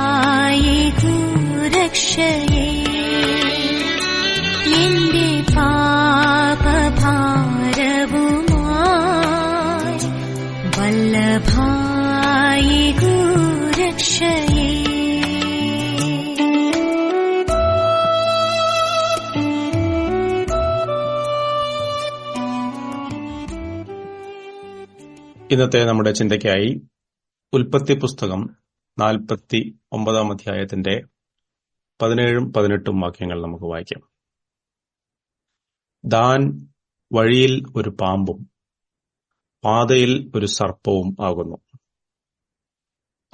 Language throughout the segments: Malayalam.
വല്ലഭായേകൂ രക്ഷയേ എന്റെ പാപഭാരവുമായി വല്ലഭായി രക്ഷയേ ഇന്നത്തെ നമ്മുടെ ചിന്തയ്ക്കായി ഉൽപ്പത്തി പുസ്തകം നാൽപ്പത്തി ഒമ്പതാം അധ്യായത്തിന്റെ പതിനേഴും പതിനെട്ടും വാക്യങ്ങൾ നമുക്ക് വായിക്കാം. ദാൻ വഴിയിൽ ഒരു പാമ്പും പാതയിൽ ഒരു സർപ്പവും ആകുന്നു.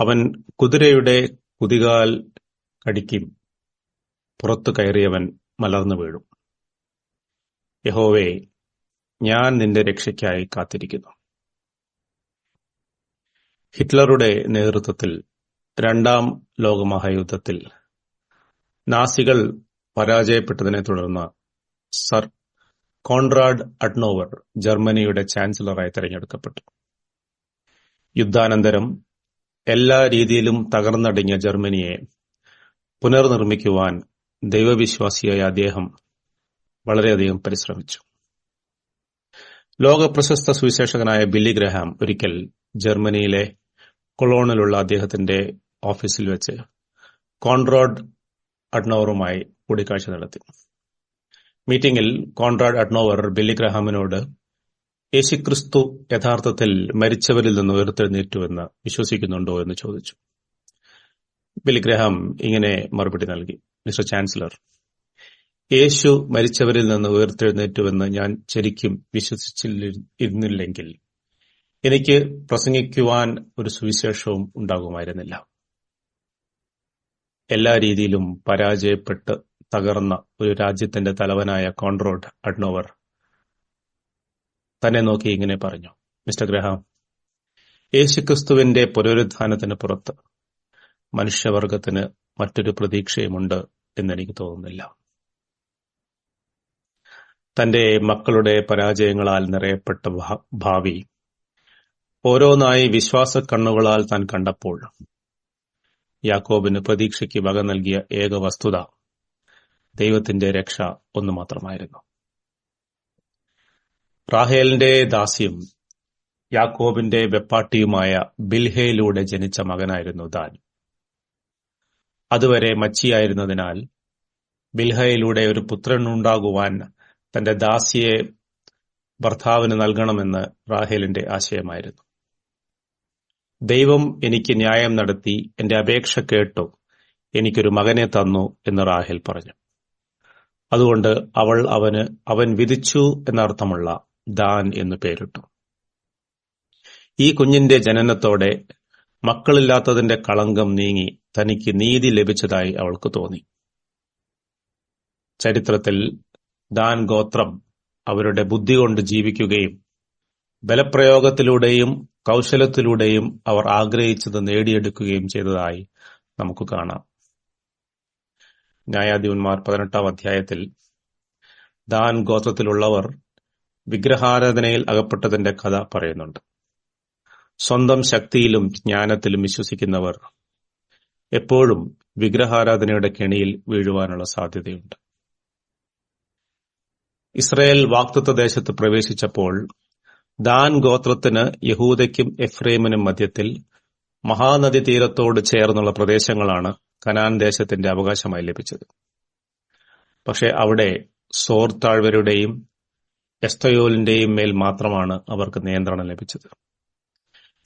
അവൻ കുതിരയുടെ കുതികാൽ കടിക്കും. പുറത്തു കയറിയവൻ മലർന്നു വീഴും. യഹോവേ ഞാൻ നിന്റെ രക്ഷയ്ക്കായി കാത്തിരിക്കുന്നു. ഹിറ്റ്ലറുടെ നേതൃത്വത്തിൽ രണ്ടാം ലോകമഹായുദ്ധത്തിൽ നാസികൾ പരാജയപ്പെട്ടതിനെ തുടർന്ന് സർ കോൺറാഡ് അഡ്നോവർ ജർമ്മനിയുടെ ചാൻസലറായി തെരഞ്ഞെടുക്കപ്പെട്ടു. യുദ്ധാനന്തരം എല്ലാ രീതിയിലും തകർന്നടിഞ്ഞ ജർമ്മനിയെ പുനർനിർമ്മിക്കുവാൻ ദൈവവിശ്വാസിയായ അദ്ദേഹം വളരെയധികം പരിശ്രമിച്ചു. ലോകപ്രശസ്ത സുവിശേഷകനായ ബില്ലി ഗ്രഹാം ഒരിക്കൽ ജർമ്മനിയിലെ കൊളോണിലുള്ള അദ്ദേഹത്തിന്റെ ഓഫീസിൽ വെച്ച് കോൺറാഡ് അഡ്നോവറുമായി കൂടിക്കാഴ്ച നടത്തി. മീറ്റിംഗിൽ കോൺറാഡ് അഡ്നോവർ ബില്ലി ഗ്രഹാമിനോട് യേശുക്രിസ്തു യഥാർത്ഥത്തിൽ മരിച്ചവരിൽ നിന്ന് ഉയർത്തെഴുന്നേറ്റുവെന്ന് വിശ്വസിക്കുന്നുണ്ടോ എന്ന് ചോദിച്ചു. ബില്ലി ഗ്രഹാം ഇങ്ങനെ മറുപടി നൽകി. മിസ്റ്റർ ചാൻസലർ യേശു മരിച്ചവരിൽ നിന്ന് ഉയർത്തെഴുന്നേറ്റുവെന്ന് ഞാൻ ശരിക്കും വിശ്വസിച്ചിരുന്നില്ലെങ്കിൽ എനിക്ക് പ്രസംഗിക്കുവാൻ ഒരു സുവിശേഷവും ഉണ്ടാകുമായിരുന്നില്ല. എല്ലാ രീതിയിലും പരാജയപ്പെട്ട് തകർന്ന ഒരു രാജ്യത്തിന്റെ തലവനായ കോൺറോഡ് അഡ്നോവർ. തന്നെ നോക്കി ഇങ്ങനെ പറഞ്ഞു മിസ്റ്റർ ഗ്രഹാം യേശുക്രിസ്തുവിന്റെ പുനരുത്ഥാനത്തിന് പുറത്ത് മനുഷ്യവർഗത്തിന് മറ്റൊരു പ്രതീക്ഷയുമുണ്ട് എന്നെനിക്ക് തോന്നുന്നില്ല. തന്റെ മക്കളുടെ പരാജയങ്ങളാൽ നിറയപ്പെട്ട ഭാവി ഓരോന്നായി വിശ്വാസ കണ്ണുകളാൽ താൻ കണ്ടപ്പോൾ യാക്കോബിന് പ്രതീക്ഷയ്ക്ക് വക നൽകിയ ഏക വസ്തുത ദൈവത്തിന്റെ രക്ഷ ഒന്നു മാത്രമായിരുന്നു. റാഹേലിന്റെ ദാസ്യം യാക്കോബിന്റെ വെപ്പാട്ടിയുമായ ബിൽഹയിലൂടെ ജനിച്ച മകനായിരുന്നു ദാൻ. അതുവരെ മച്ചിയായിരുന്നതിനാൽ ബിൽഹയിലൂടെ ഒരു പുത്രൻ ഉണ്ടാകുവാൻ തന്റെ ദാസിയെ ഭർത്താവിന് നൽകണമെന്ന് റാഹേലിന്റെ ആശയമായിരുന്നു. ദൈവം എനിക്ക് ന്യായം നടത്തി എന്റെ അപേക്ഷ കേട്ടു എനിക്കൊരു മകനെ തന്നു എന്ന് റാഹേൽ പറഞ്ഞു. അതുകൊണ്ട് അവൾ അവന് അവൻ വിധിച്ചു എന്നർത്ഥമുള്ള ദാൻ എന്ന് പേരിട്ടു. ഈ കുഞ്ഞിന്റെ ജനനത്തോടെ മക്കളില്ലാത്തതിന്റെ കളങ്കം നീങ്ങി തനിക്ക് നീതി ലഭിച്ചതായി അവൾക്ക് തോന്നി. ചരിത്രത്തിൽ ദാൻ ഗോത്രം അവരുടെ ബുദ്ധി കൊണ്ട് ജീവിക്കുകയും ബലപ്രയോഗത്തിലൂടെയും കൗശലത്തിലൂടെയും അവർ ആഗ്രഹിച്ചത് നേടിയെടുക്കുകയും ചെയ്തതായി നമുക്ക് കാണാം. ന്യായാധിപന്മാർ പതിനെട്ടാം അധ്യായത്തിൽ ദാൻ ഗോത്രത്തിലുള്ളവർ വിഗ്രഹാരാധനയിൽ അകപ്പെട്ടതിന്റെ കഥ പറയുന്നുണ്ട്. സ്വന്തം ശക്തിയിലും ജ്ഞാനത്തിലും വിശ്വസിക്കുന്നവർ എപ്പോഴും വിഗ്രഹാരാധനയുടെ കെണിയിൽ വീഴുവാനുള്ള സാധ്യതയുണ്ട്. ഇസ്രയേൽ വാക്തത്വ ദേശത്ത് പ്രവേശിച്ചപ്പോൾ ദാൻ ഗോത്രത്തിന് യഹൂദയ്ക്കും എഫ്രൈമിനും മധ്യത്തിൽ മഹാനദി തീരത്തോട് ചേർന്നുള്ള പ്രദേശങ്ങളാണ് കനാൻ ദേശത്തിന്റെ അവകാശമായി ലഭിച്ചത്. പക്ഷെ അവിടെ സോർ താഴ്വരയുടെയും എസ്തയോലിന്റെയും മേൽ മാത്രമാണ് അവർക്ക് നിയന്ത്രണം ലഭിച്ചത്.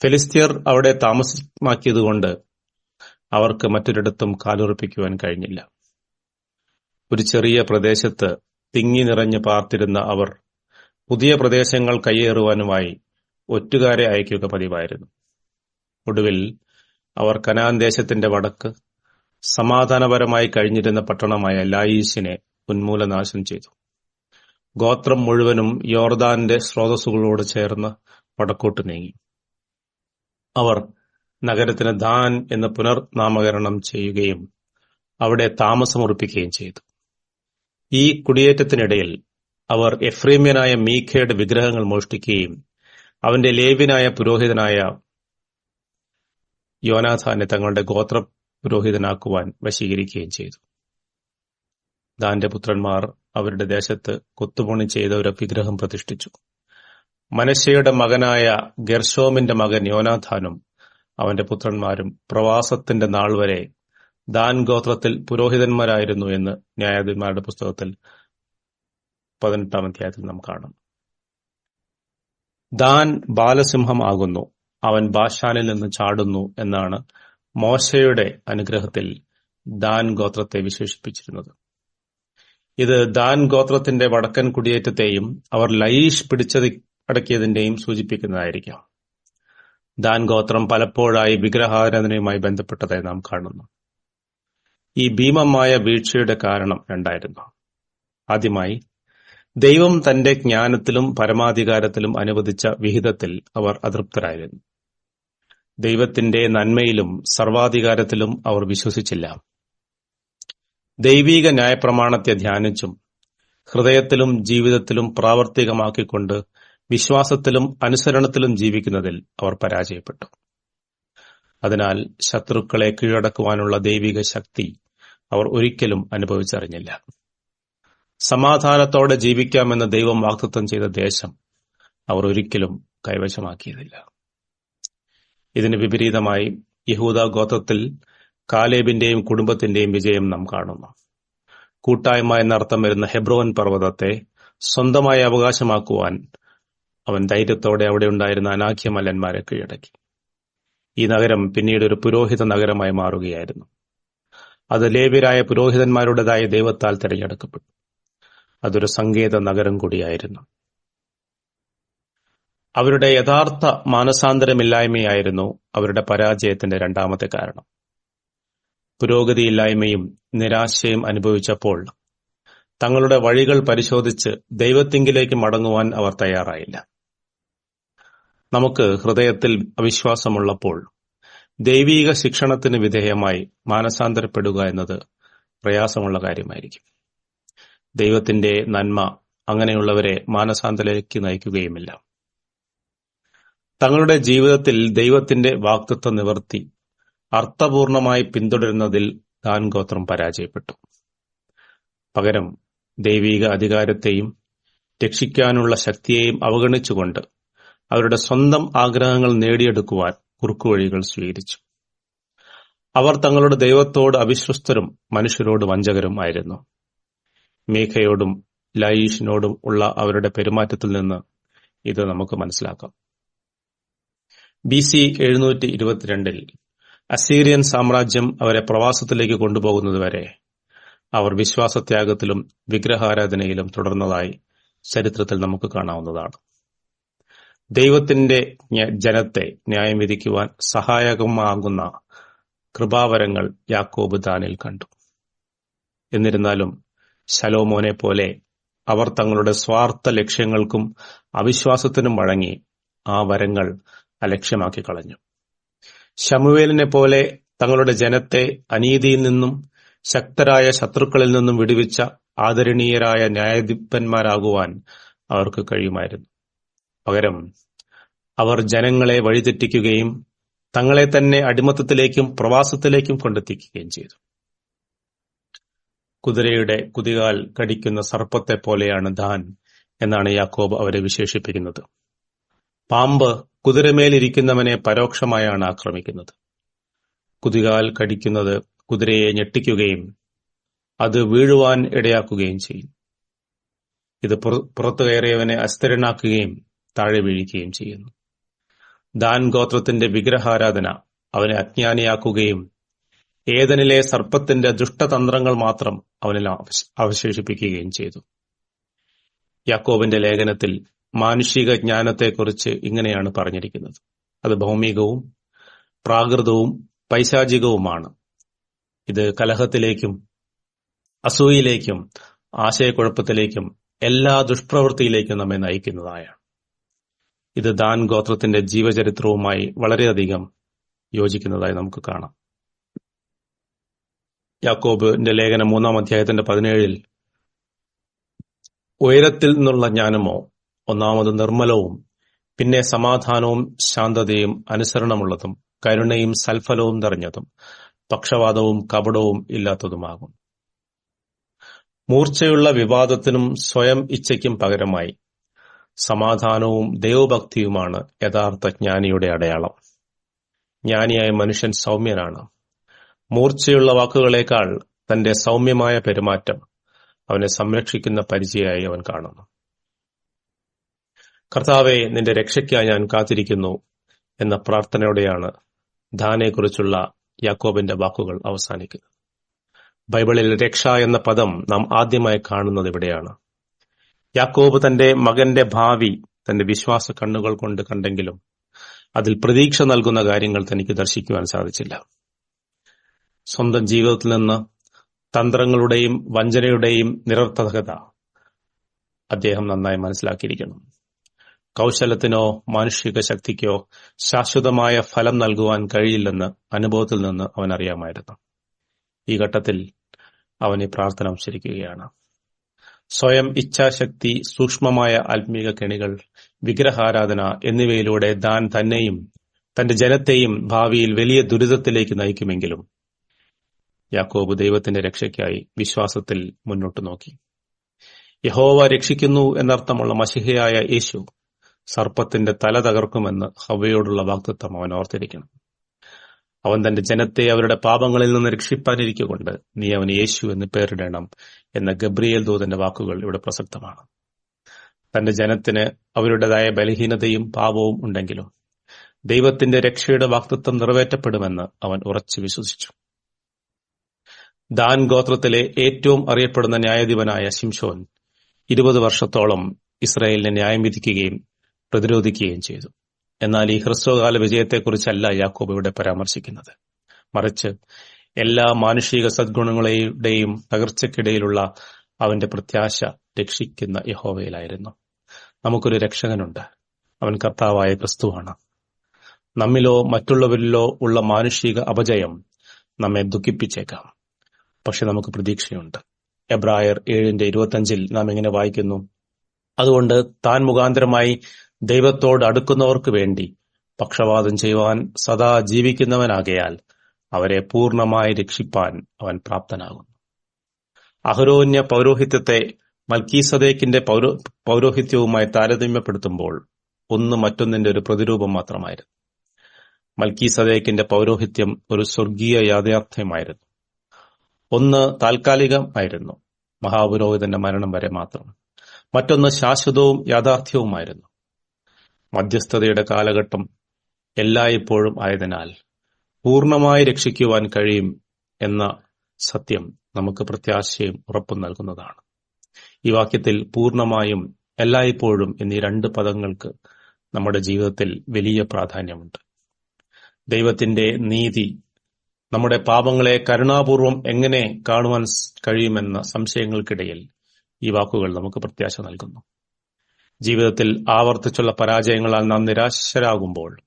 ഫെലിസ്തീർ അവിടെ താമസമാക്കിയതുകൊണ്ട് അവർക്ക് മറ്റൊരിടത്തും കാലുറപ്പിക്കുവാൻ കഴിഞ്ഞില്ല. ഒരു ചെറിയ പ്രദേശത്ത് തിങ്ങി നിറഞ്ഞു പാർത്തിരുന്ന അവർ പുതിയ പ്രദേശങ്ങൾ കയ്യേറുവാനുമായി ഒറ്റുകാരെ അയക്കുക പതിവായിരുന്നു. ഒടുവിൽ അവർ കനാൻ ദേശത്തിന്റെ വടക്ക് സമാധാനപരമായി കഴിഞ്ഞിരുന്ന പട്ടണമായ ലായീസിനെ ഉന്മൂലനാശം ചെയ്തു. ഗോത്രം മുഴുവനും യോർദാന്റെ സ്രോതസ്സുകളോട് ചേർന്ന് വടക്കോട്ട് നീങ്ങി. അവർ നഗരത്തിന് ദാൻ എന്ന് പുനർനാമകരണം ചെയ്യുകയും അവിടെ താമസമുറപ്പിക്കുകയും ചെയ്തു. ഈ കുടിയേറ്റത്തിനിടയിൽ അവർ എഫ്രീമ്യനായ മീഖയുടെ വിഗ്രഹങ്ങൾ മോഷ്ടിക്കുകയും അവന്റെ ലേവ്യനായ പുരോഹിതനായ യോനാഥാനെ തങ്ങളുടെ ഗോത്ര പുരോഹിതനാക്കുവാൻ വശീകരിക്കുകയും ചെയ്തു. ദാന്റെ പുത്രന്മാർ അവരുടെ ദേശത്ത് കൊത്തുപണി ചെയ്ത ഒരു വിഗ്രഹം പ്രതിഷ്ഠിച്ചു. മനശയുടെ മകനായ ഗെർഷോമിന്റെ മകൻ യോനാഥാനും അവന്റെ പുത്രന്മാരും പ്രവാസത്തിന്റെ നാൾ വരെ ദാൻ ഗോത്രത്തിൽ പുരോഹിതന്മാരായിരുന്നു എന്ന് ന്യായാധിപന്മാരുടെ പുസ്തകത്തിൽ പതിനെട്ടാം അധ്യായത്തിൽ നാം കാണും. ദാൻ ബാലസിംഹം ആകുന്നു. അവൻ ബാഷാനിൽ നിന്ന് ചാടുന്നു എന്നാണ് മോശയുടെ അനുഗ്രഹത്തിൽ ദാൻ ഗോത്രത്തെ വിശേഷിപ്പിച്ചിരുന്നത്. ഇത് ദാൻ ഗോത്രത്തിന്റെ വടക്കൻ കുടിയേറ്റത്തെയും അവർ ലൈഷ് പിടിച്ചത് അടക്കിയതിന്റെയും സൂചിപ്പിക്കുന്നതായിരിക്കാം. ദാൻ ഗോത്രം പലപ്പോഴായി വിഗ്രഹാരാധനയുമായി ബന്ധപ്പെട്ടതായി നാം കാണുന്നു. ഈ ഭീമമായ വീഴ്ചയുടെ കാരണം രണ്ടായിരുന്നു. ആദ്യമായി ദൈവം തന്റെ ജ്ഞാനത്തിലും പരമാധികാരത്തിലും അനുവദിച്ച വിഹിതത്തിൽ അവർ അതൃപ്തരായിരുന്നു. ദൈവത്തിന്റെ നന്മയിലും സർവാധികാരത്തിലും അവർ വിശ്വസിച്ചില്ല. ദൈവീക ന്യായപ്രമാണത്തെ ധ്യാനിച്ചും ഹൃദയത്തിലും ജീവിതത്തിലും പ്രാവർത്തികമാക്കിക്കൊണ്ട് വിശ്വാസത്തിലും അനുസരണത്തിലും ജീവിക്കുന്നതിൽ അവർ പരാജയപ്പെട്ടു. അതിനാൽ ശത്രുക്കളെ കീഴടക്കുവാനുള്ള ദൈവിക ശക്തി അവർ ഒരിക്കലും അനുഭവിച്ചറിഞ്ഞില്ല. സമാധാനത്തോടെ ജീവിക്കാമെന്ന് ദൈവം വാക്തത്വം ചെയ്ത ദേശം അവർ ഒരിക്കലും കൈവശമാക്കിയതില്ല. ഇതിന് വിപരീതമായി യഹൂദ ഗോത്രത്തിൽ കാലേബിന്റെയും കുടുംബത്തിന്റെയും വിജയം നാം കാണുന്നു. കൂട്ടായ്മ എന്നർത്ഥം വരുന്ന ഹെബ്രോൻ പർവതത്തെ സ്വന്തമായി അവകാശമാക്കുവാൻ അവൻ ധൈര്യത്തോടെ അവിടെ ഉണ്ടായിരുന്ന അനാഖ്യ അനാഖ്യമല്ലന്മാരെ കീഴടക്കി. ഈ നഗരം പിന്നീട് ഒരു പുരോഹിത നഗരമായി മാറുകയായിരുന്നു. അത് ലേവ്യരായ പുരോഹിതന്മാരുടേതായ ദൈവത്താൽ തിരഞ്ഞെടുക്കപ്പെട്ടു. അതൊരു സങ്കേത നഗരം കൂടിയായിരുന്നു. അവരുടെ യഥാർത്ഥ മാനസാന്തരമില്ലായ്മയായിരുന്നു അവരുടെ പരാജയത്തിന്റെ രണ്ടാമത്തെ കാരണം. പുരോഗതിയില്ലായ്മയും നിരാശയും അനുഭവിച്ചപ്പോൾ തങ്ങളുടെ വഴികൾ പരിശോധിച്ച് ദൈവത്തിങ്കിലേക്ക് മടങ്ങുവാൻ അവർ തയ്യാറായില്ല. നമുക്ക് ഹൃദയത്തിൽ അവിശ്വാസമുള്ളപ്പോൾ ദൈവീക ശിക്ഷണത്തിന് വിധേയമായി മാനസാന്തരപ്പെടുക എന്നത് പ്രയാസമുള്ള കാര്യമായിരിക്കും. ദൈവത്തിന്റെ നന്മ അങ്ങനെയുള്ളവരെ മാനസാന്തലേക്ക് നയിക്കുകയുമില്ല. തങ്ങളുടെ ജീവിതത്തിൽ ദൈവത്തിന്റെ വാക്തത്വ നിവർത്തി അർത്ഥപൂർണമായി പിന്തുടരുന്നതിൽ ദാൻ ഗോത്രം പരാജയപ്പെട്ടു. പകരം ദൈവീക അധികാരത്തെയും രക്ഷിക്കാനുള്ള ശക്തിയെയും അവഗണിച്ചുകൊണ്ട് അവരുടെ സ്വന്തം ആഗ്രഹങ്ങൾ നേടിയെടുക്കുവാൻ കുറുക്കുവഴികൾ സ്വീകരിച്ചു. അവർ തങ്ങളുടെ ദൈവത്തോട് അവിശ്വസ്തരും മനുഷ്യരോട് വഞ്ചകരും ആയിരുന്നു. മീഖയോടും ലയീഷിനോടും ഉള്ള അവരുടെ പെരുമാറ്റത്തിൽ നിന്ന് ഇത് നമുക്ക് മനസ്സിലാക്കാം. ബി സി എഴുന്നൂറ്റി ഇരുപത്തിരണ്ടിൽ അസീറിയൻ സാമ്രാജ്യം അവരെ പ്രവാസത്തിലേക്ക് കൊണ്ടുപോകുന്നതുവരെ അവർ വിശ്വാസത്യാഗത്തിലും വിഗ്രഹാരാധനയിലും തുടർന്നതായി ചരിത്രത്തിൽ നമുക്ക് കാണാവുന്നതാണ്. ദൈവത്തിന്റെ ജനത്തെ ന്യായം വിധിക്കുവാൻ സഹായകമാകുന്ന കൃപാവരങ്ങൾ യാക്കോബ് ദാനിൽ കണ്ടു. എന്നിരുന്നാലും ശലോമോനെ പോലെ അവർ തങ്ങളുടെ സ്വാർത്ഥ ലക്ഷ്യങ്ങൾക്കും അവിശ്വാസത്തിനും വഴങ്ങി ആ വരങ്ങൾ അലക്ഷ്യമാക്കി കളഞ്ഞു. ശമുവേലിനെ പോലെ തങ്ങളുടെ ജനത്തെ അനീതിയിൽ നിന്നും ശക്തരായ ശത്രുക്കളിൽ നിന്നും വിടുവിച്ച ആദരണീയരായ ന്യായാധിപന്മാരാകുവാൻ അവർക്ക് കഴിയുമായിരുന്നു. പകരം അവർ ജനങ്ങളെ വഴിതെറ്റിക്കുകയും തങ്ങളെ തന്നെ അടിമത്തത്തിലേക്കും പ്രവാസത്തിലേക്കും കൊണ്ടെത്തിക്കുകയും ചെയ്തു. കുതിരയുടെ കുതികാൽ കടിക്കുന്ന സർപ്പത്തെ പോലെയാണ് ദാൻ എന്നാണ് യാക്കോബ് അവരെ വിശേഷിപ്പിക്കുന്നത്. പാമ്പ് കുതിരമേലിരിക്കുന്നവനെ പരോക്ഷമായാണ് ആക്രമിക്കുന്നത്. കുതികാൽ കടിക്കുന്നത് കുതിരയെ ഞെട്ടിക്കുകയും അത് വീഴുവാൻ ഇടയാക്കുകയും ചെയ്യും. ഇത് പുറത്തു കയറിയവനെ അസ്ഥിരനാക്കുകയും താഴെ വീഴിക്കുകയും ചെയ്യുന്നു. ദാൻ ഗോത്രത്തിന്റെ വിഗ്രഹാരാധന അവനെ അജ്ഞാനിയാക്കുകയും ഏതനിലെ സർപ്പത്തിന്റെ ദുഷ്ടതന്ത്രങ്ങൾ മാത്രം അവനിൽ അവശേഷിപ്പിക്കുകയും ചെയ്തു. യാക്കോബിന്റെ ലേഖനത്തിൽ മാനുഷിക ജ്ഞാനത്തെക്കുറിച്ച് ഇങ്ങനെയാണ് പറഞ്ഞിരിക്കുന്നത്. അത് ഭൗമികവും പ്രാകൃതവും പൈശാചികവുമാണ്. ഇത് കലഹത്തിലേക്കും അസൂയിലേക്കും ആശയക്കുഴപ്പത്തിലേക്കും എല്ലാ ദുഷ്പ്രവൃത്തിയിലേക്കും നമ്മെ നയിക്കുന്നതായാണ്. ഇത് ദാൻ ഗോത്രത്തിന്റെ ജീവചരിത്രവുമായി വളരെയധികം യോജിക്കുന്നതായി നമുക്ക് കാണാം. യാക്കോബിന്റെ ലേഖനം മൂന്നാം അധ്യായത്തിന്റെ പതിനേഴിൽ ഉയരത്തിൽ നിന്നുള്ള ജ്ഞാനമോ ഒന്നാമത് നിർമ്മലവും പിന്നെ സമാധാനവും ശാന്തതയും അനുസരണമുള്ളതും കരുണയും സൽഫലവും നിറഞ്ഞതും പക്ഷപാതവും കപടവും ഇല്ലാത്തതുമാകും. മൂർച്ചയുള്ള വിവാദത്തിനും സ്വയം ഇച്ഛയ്ക്കും പകരമായി സമാധാനവും ദൈവഭക്തിയുമാണ് യഥാർത്ഥ ജ്ഞാനിയുടെ അടയാളം. ജ്ഞാനിയായ മനുഷ്യൻ സൗമ്യനാണ്. മൂർച്ചയുള്ള വാക്കുകളേക്കാൾ തന്റെ സൗമ്യമായ പെരുമാറ്റം അവനെ സംരക്ഷിക്കുന്ന പരിചയമായി അവൻ കാണുന്നു. കർത്താവെ നിന്റെ രക്ഷയ്ക്കായി ഞാൻ കാത്തിരിക്കുന്നു എന്ന പ്രാർത്ഥനയോടെയാണ് ധാനെക്കുറിച്ചുള്ള യാക്കോബിന്റെ വാക്കുകൾ അവസാനിക്കുന്നത്. ബൈബിളിൽ രക്ഷ എന്ന പദം നാം ആദ്യമായി കാണുന്നത് ഇവിടെയാണ്. യാക്കോബ് തന്റെ മകന്റെ ഭാവി തന്റെ വിശ്വാസ കണ്ണുകൾ കൊണ്ട് കണ്ടെങ്കിലും അതിൽ പ്രതീക്ഷ നൽകുന്ന കാര്യങ്ങൾ തനിക്ക് ദർശിക്കുവാൻ സാധിച്ചില്ല. സ്വന്തം ജീവിതത്തിൽ നിന്ന് തന്ത്രങ്ങളുടെയും വഞ്ചനയുടെയും നിരർത്ഥകത അദ്ദേഹം നന്നായി മനസ്സിലാക്കിയിരിക്കണം കൗശലത്തിനോ മാനുഷിക ശക്തിക്കോ ശാശ്വതമായ ഫലം നൽകുവാൻ കഴിയില്ലെന്ന് അനുഭവത്തിൽ നിന്ന് അവൻ അറിയാമായിരുന്നു. ഈ ഘട്ടത്തിൽ അവൻ ഈ പ്രാർത്ഥന ഉച്ചരിക്കുകയാണ് സ്വയം ഇച്ഛാശക്തി സൂക്ഷ്മമായ ആത്മീക കെണികൾ വിഗ്രഹാരാധന എന്നിവയിലൂടെ താൻ തന്നെയും തന്റെ ജനത്തെയും ഭാവിയിൽ വലിയ ദുരിതത്തിലേക്ക് നയിക്കുമെങ്കിലും യാക്കോബ് ദൈവത്തിന്റെ രക്ഷയ്ക്കായി വിശ്വാസത്തിൽ മുന്നോട്ട് നോക്കി. യഹോവ രക്ഷിക്കുന്നു എന്നർത്ഥമുള്ള മഷിഹയായ യേശു സർപ്പത്തിന്റെ തല തകർക്കുമെന്ന് ഹവയോടുള്ള വാക്തത്വം അവൻ ഓർത്തിരിക്കണം. അവൻ തന്റെ ജനത്തെ അവരുടെ പാപങ്ങളിൽ നിന്ന് രക്ഷിപ്പാനിരിക്കൊണ്ട് നീ അവന് യേശു എന്ന് പേരിടണം എന്ന ഗബ്രിയേൽ ദൂതന്റെ വാക്കുകൾ ഇവിടെ പ്രസക്തമാണ്. തന്റെ ജനത്തിന് അവരുടേതായ ബലഹീനതയും പാപവും ഉണ്ടെങ്കിലും ദൈവത്തിന്റെ രക്ഷയുടെ വാക്തത്വം നിറവേറ്റപ്പെടുമെന്ന് അവൻ ഉറച്ചു വിശ്വസിച്ചു. ദാൻ ഗോത്രത്തിലെ ഏറ്റവും അറിയപ്പെടുന്ന ന്യായാധിപനായ ശിംഷോൻ ഇരുപത് വർഷത്തോളം ഇസ്രായേലിനെ ന്യായം വിധിക്കുകയും പ്രതിരോധിക്കുകയും ചെയ്തു. എന്നാൽ ഈ ഹ്രസ്വകാല വിജയത്തെക്കുറിച്ചല്ല യാക്കോബ് ഇവിടെ പരാമർശിക്കുന്നത്. മറിച്ച് എല്ലാ മാനുഷിക സദ്ഗുണങ്ങളുടെയും തകർച്ചയ്ക്കിടയിലുള്ള അവന്റെ പ്രത്യാശ രക്ഷിക്കുന്ന യഹോവയിലായിരുന്നു. നമുക്കൊരു രക്ഷകനുണ്ട്. അവൻ കർത്താവായ ക്രിസ്തുവാണ്. നമ്മിലോ മറ്റുള്ളവരിലോ ഉള്ള മാനുഷിക അപജയം നമ്മെ ദുഃഖിപ്പിച്ചേക്കാം. പക്ഷെ നമുക്ക് പ്രതീക്ഷയുണ്ട്. എബ്രായർ ഏഴിന്റെ ഇരുപത്തഞ്ചിൽ നാം എങ്ങനെ വായിക്കുന്നു? അതുകൊണ്ട് താൻ മുഖാന്തരമായി ദൈവത്തോട് അടുക്കുന്നവർക്ക് വേണ്ടി പക്ഷപാതം ചെയ്യുവാൻ സദാ ജീവിക്കുന്നവനാകയാൽ അവരെ പൂർണമായി രക്ഷിപ്പാൻ അവൻ പ്രാപ്തനാകുന്നു. അഹരോന്യ പൗരോഹിത്യത്തെ മൽക്കീസദേക്കിന്റെ പൗരോ പൗരോഹിത്യവുമായി താരതമ്യപ്പെടുത്തുമ്പോൾ ഒന്ന് മറ്റൊന്നിന്റെ ഒരു പ്രതിരൂപം മാത്രമായിരുന്നു. മൽക്കീസദേക്കിന്റെ പൗരോഹിത്യം ഒരു സ്വർഗീയ യാഥാർത്ഥ്യമായിരുന്നു. ഒന്ന് താൽക്കാലികമായിരുന്നു. മഹാപുരോഹിതന്റെ മരണം വരെ മാത്രം. മറ്റൊന്ന് ശാശ്വതവും യാഥാർത്ഥ്യവുമായിരുന്നു. മധ്യസ്ഥതയുടെ കാലഘട്ടം എല്ലായ്പ്പോഴും ആയതിനാൽ പൂർണമായി രക്ഷിക്കുവാൻ കഴിയും എന്ന സത്യം നമുക്ക് പ്രത്യാശയും ഉറപ്പും നൽകുന്നതാണ്. ഈ വാക്യത്തിൽ പൂർണമായും എല്ലായ്പ്പോഴും എന്നീ രണ്ട് പദങ്ങൾക്ക് നമ്മുടെ ജീവിതത്തിൽ വലിയ പ്രാധാന്യമുണ്ട്. ദൈവത്തിന്റെ നീതി നമ്മുടെ പാപങ്ങളെ കരുണാപൂർവം എങ്ങനെ കാണുവാൻ കഴിയുമെന്ന സംശയങ്ങൾക്കിടയിൽ ഈ വാക്കുകൾ നമുക്ക് പ്രത്യാശ നൽകുന്നു. ജീവിതത്തിൽ ആവർത്തിച്ചുള്ള പരാജയങ്ങളാൽ നാം നിരാശരാകുമ്പോൾ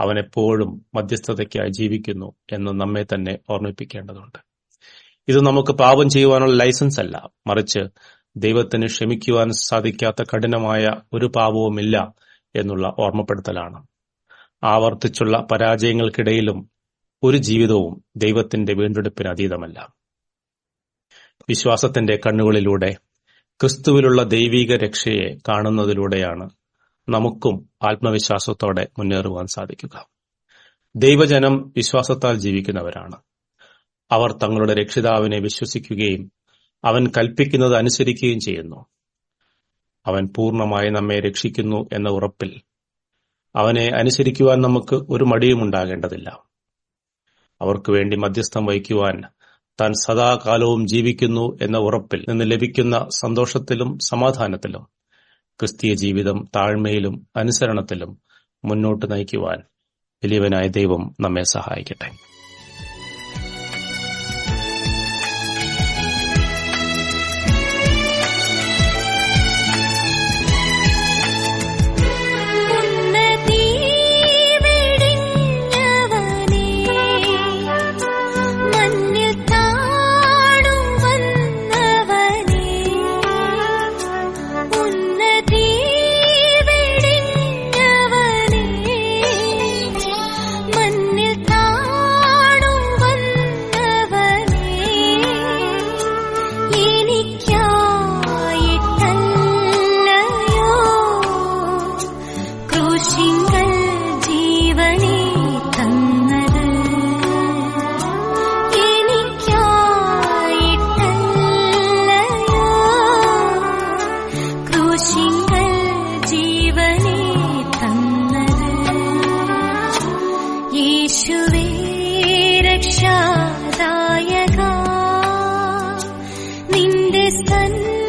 അവൻ എപ്പോഴും മധ്യസ്ഥതയ്ക്കായി ജീവിക്കുന്നു എന്ന് നമ്മെ തന്നെ ഓർമ്മിപ്പിക്കേണ്ടതുണ്ട്. ഇത് നമുക്ക് പാപം ചെയ്യുവാനുള്ള ലൈസൻസ് അല്ല. മറിച്ച് ദൈവത്തിന് ക്ഷമിക്കുവാൻ സാധിക്കാത്ത കഠിനമായ ഒരു പാപവുമില്ല എന്നുള്ള ഓർമ്മപ്പെടുത്തലാണ്. ആവർത്തിച്ചുള്ള പരാജയങ്ങൾക്കിടയിലും ഒരു ജീവിതവും ദൈവത്തിന്റെ വീണ്ടെടുപ്പിന് അതീതമല്ല. വിശ്വാസത്തിന്റെ കണ്ണുകളിലൂടെ ക്രിസ്തുവിലുള്ള ദൈവിക രക്ഷയെ കാണുന്നതിലൂടെയാണ് നമുക്കും ആത്മവിശ്വാസത്തോടെ മുന്നേറുവാൻ സാധിക്കുക. ദൈവജനം വിശ്വാസത്താൽ ജീവിക്കുന്നവരാണ്. അവർ തങ്ങളുടെ രക്ഷിതാവിനെ വിശ്വസിക്കുകയും അവൻ കൽപ്പിക്കുന്നത് അനുസരിക്കുകയും ചെയ്യുന്നു. അവൻ പൂർണമായി നമ്മെ രക്ഷിക്കുന്നു എന്ന ഉറപ്പിൽ അവനെ അനുസരിക്കുവാൻ നമുക്ക് ഒരു മടിയും ഉണ്ടാകേണ്ടതില്ല അവർക്ക് വേണ്ടി മധ്യസ്ഥം വഹിക്കുവാൻ താൻ സദാകാലവും ജീവിക്കുന്നു എന്ന ഉറപ്പിൽ നിന്ന് ലഭിക്കുന്ന സന്തോഷത്തിലും സമാധാനത്തിലും ക്രിസ്തീയ ജീവിതം താഴ്മയിലും അനുസരണത്തിലും മുന്നോട്ട് നയിക്കുവാൻ വലിയവനായ ദൈവം നമ്മെ സഹായിക്കട്ടെ. ुवे रक्षादायका। दायका हिन्दस्तान्